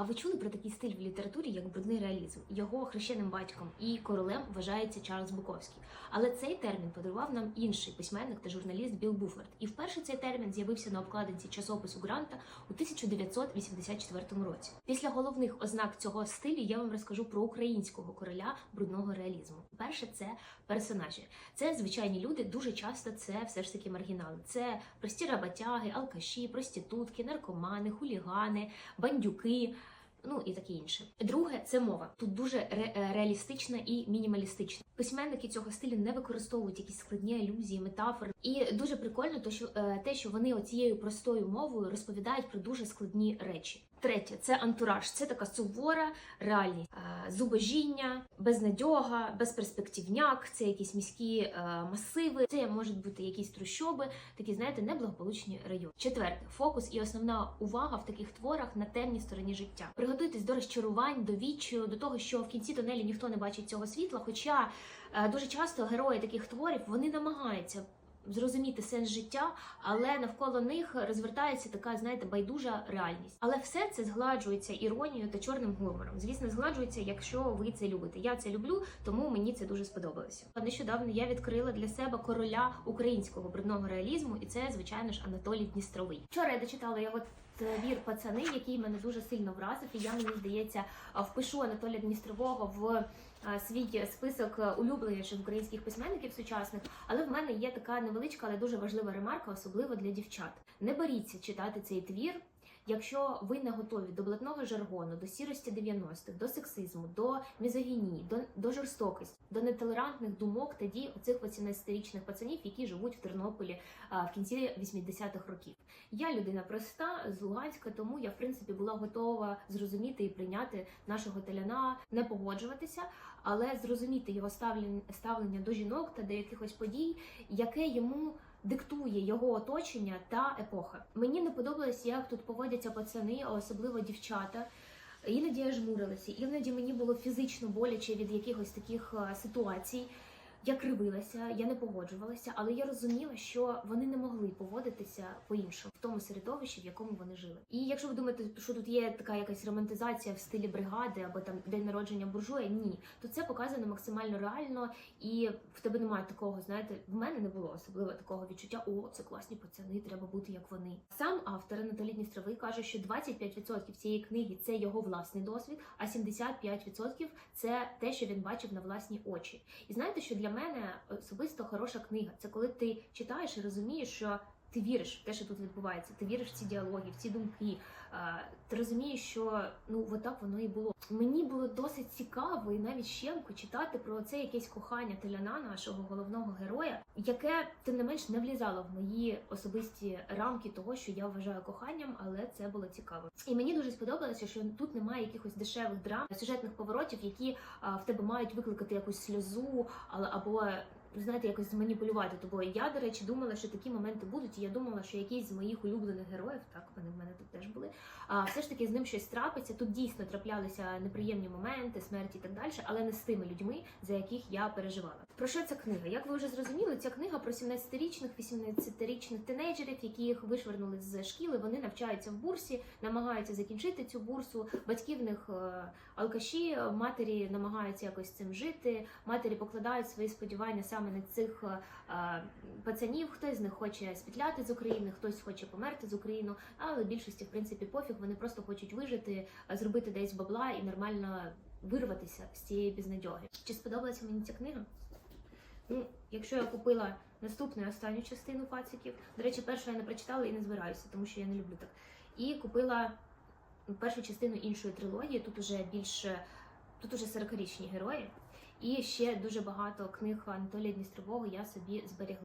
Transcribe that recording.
А ви чули про такий стиль в літературі, як брудний реалізм? Його хрещеним батьком і королем вважається Чарльз Буковський. Але цей термін подарував нам інший письменник та журналіст Білл Буфорд. І вперше цей термін з'явився на обкладинці часопису Гранта у 1984 році. Після головних ознак цього стилю я вам розкажу про українського короля брудного реалізму. Перше, це персонажі. Це звичайні люди. Дуже часто це все ж таки маргінали. Це прості роботяги, алкаші, проститутки, наркомани, хулігани, бандюки. Ну і таке інше. Друге це мова. Тут дуже ре- е, реалістична і мінімалістична. Письменники цього стилю не використовують якісь складні алюзії, метафори. І дуже прикольно, то що е, те, що вони оцією простою мовою розповідають про дуже складні речі. Третє це антураж. Це така сувора реальність, Е, зубожіння, безнадьога, безперспективняк. Це якісь міські е, масиви. Це можуть бути якісь трущоби, такі знаєте, неблагополучні райони. Четверте фокус і основна увага в таких творах на темній стороні життя. Приготуйтесь до розчарувань, до відчаю, до того, що в кінці тунелі ніхто не бачить цього світла. Хоча е, дуже часто герої таких творів вони намагаються. Зрозуміти сенс життя, але навколо них розвертається така, знаєте, байдужа реальність. Але все це згладжується іронією та чорним гумором. Звісно, згладжується, якщо ви це любите. Я це люблю, тому мені це дуже сподобалося. Нещодавно я відкрила для себе короля українського брудного реалізму, і це, звичайно ж, Анатолій Дністровий. Вчора я дочитала його твір пацани, який мене дуже сильно вразив. І я мені здається впишу Анатолія Дністрового в свій список улюбленіших українських письменників сучасних. Але в мене є така невеличка, але дуже важлива ремарка, особливо для дівчат. Не боріться читати цей твір. Якщо ви не готові до блатного жаргону, до сірості 90-х, до сексизму, до мізогінії, до, до жорстокості, до нетолерантних думок та дій оцих 18-річних пацанів, які живуть в Тернополі а, в кінці 80-х років. Я людина проста з Луганська, тому я в принципі була готова зрозуміти і прийняти нашого теляна, не погоджуватися, але зрозуміти його ставлення, ставлення до жінок та до якихось подій, яке йому диктує його оточення та епоха. Мені не подобалось, як тут поводяться пацани, а особливо дівчата. Іноді я жмурилася, іноді мені було фізично боляче від якихось таких е, ситуацій. Я кривилася, я не погоджувалася, але я розуміла, що вони не могли поводитися по-іншому в тому середовищі, в якому вони жили. І якщо ви думаєте, що тут є така якась романтизація в стилі бригади або там день народження буржуя, ні, то це показано максимально реально, і в тебе немає такого, знаєте, в мене не було особливо такого відчуття. О, це класні пацани, треба бути як вони. Сам автор Анатолій Дністровий каже, що 25% цієї книги це його власний досвід, а 75% це те, що він бачив на власні очі. І знаєте, що для мене особисто хороша книга. Це коли ти читаєш і розумієш, що ти віриш в те, що тут відбувається. Ти віриш в ці діалоги, в ці думки. Ти розумієш, що ну отак воно і було. Мені було досить цікаво і навіть щемко читати про це якесь кохання теляна, нашого головного героя, яке тим не менш не влізало в мої особисті рамки того, що я вважаю коханням, але це було цікаво. І мені дуже сподобалося, що тут немає якихось дешевих драм, сюжетних поворотів, які в тебе мають викликати якусь сльозу, але або знаєте, якось зманіпулювати тобою. Я, до речі, думала, що такі моменти будуть. І я думала, що якийсь з моїх улюблених героїв, так вони в мене тут теж були. А все ж таки з ним щось трапиться. Тут дійсно траплялися неприємні моменти, смерті і так далі, але не з тими людьми, за яких я переживала. Про що ця книга? Як ви вже зрозуміли, ця книга про 17-річних, 18-річних тинейджерів, яких вишвернули з шкіли. Вони навчаються в бурсі, намагаються закінчити цю бурсу. Батьки в них е, алкаші, матері намагаються якось цим жити. Матері покладають свої сподівання на цих е, е, пацанів. Хтось з них хоче спітляти з України, хтось хоче померти з України, але більшості, в принципі, пофіг. Вони просто хочуть вижити, е, зробити десь бабла і нормально вирватися з цієї безнадьоги. Чи сподобалася мені ця книга? Ну, якщо я купила наступну останню частину пациків, до речі, першу я не прочитала і не збираюся, тому що я не люблю так. І купила першу частину іншої трилогії. Тут уже більше тут уже 40-річні герої. І ще дуже багато книг Анатолія Дністрового я собі зберегла.